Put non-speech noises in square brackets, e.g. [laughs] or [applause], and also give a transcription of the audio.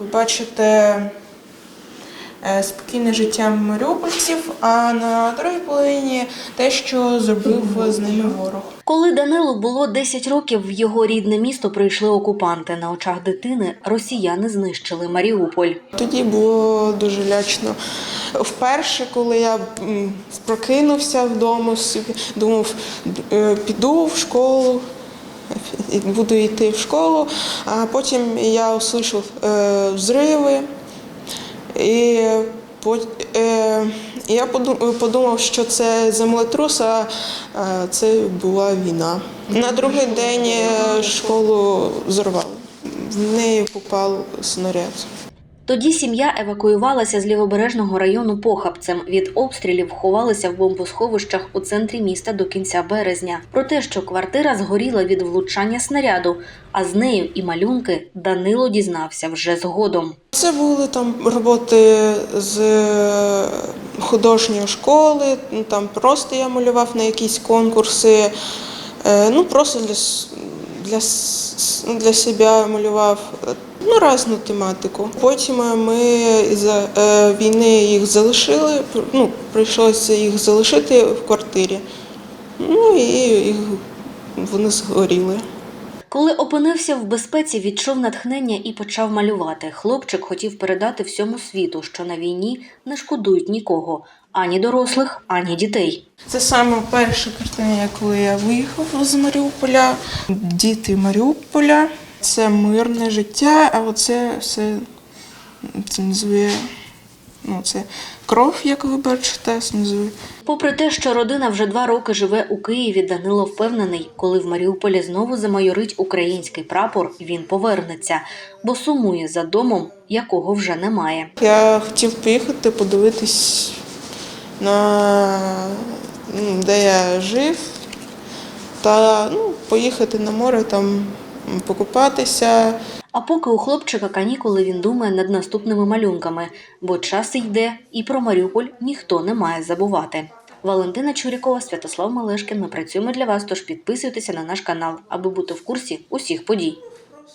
Ви бачите е, спокійне життя маріупольців, а на другій половині те, що зробив з ними ворог. Коли Данилу було 10 років, в його рідне місто прийшли окупанти. На очах дитини росіяни знищили Маріуполь. Тоді було дуже лячно. Вперше, коли я прокинувся вдома, думав, е, піду в школу, [laughs] буду йти в школу, а потім я услышав е, взриви. І пот- е, я подумав, що це землетрус, а це була війна. На другий день е, школу зорвали. В неї попав снаряд. Тоді сім'я евакуювалася з лівобережного району похабцем. Від обстрілів ховалися в бомбосховищах у центрі міста до кінця березня. Про те, що квартира згоріла від влучання снаряду, а з нею і малюнки Данило дізнався вже згодом. Це були там роботи з е, художньої школи, ну, там просто я малював на якісь конкурси, е, ну просто для, для, с- себе малював е, ну, різну тематику. Потім е, ми із-за е, війни їх залишили, ну, прийшлося їх залишити в квартирі. Ну і вони згоріли. Коли опинився в безпеці, відчув натхнення і почав малювати. Хлопчик хотів передати всьому світу, що на війні не шкодують нікого ані дорослих, ані дітей. Це саме перша картина, коли я виїхав з Маріуполя. Діти Маріуполя. Це мирне життя, а оце все це називає, ну, це кров, як ви бачите, називає. Попри те, що родина вже два роки живе у Києві, Данило впевнений, коли в Маріуполі знову замайорить український прапор, він повернеться, бо сумує за домом, якого вже немає. Я хотів поїхати подивитись на ну, де я жив, та ну, поїхати на море, там покупатися. А поки у хлопчика канікули він думає над наступними малюнками, бо час йде, і про Маріуполь ніхто не має забувати. Валентина Чурікова, Святослав Малешкін. Ми працюємо для вас. Тож підписуйтеся на наш канал, аби бути в курсі усіх подій.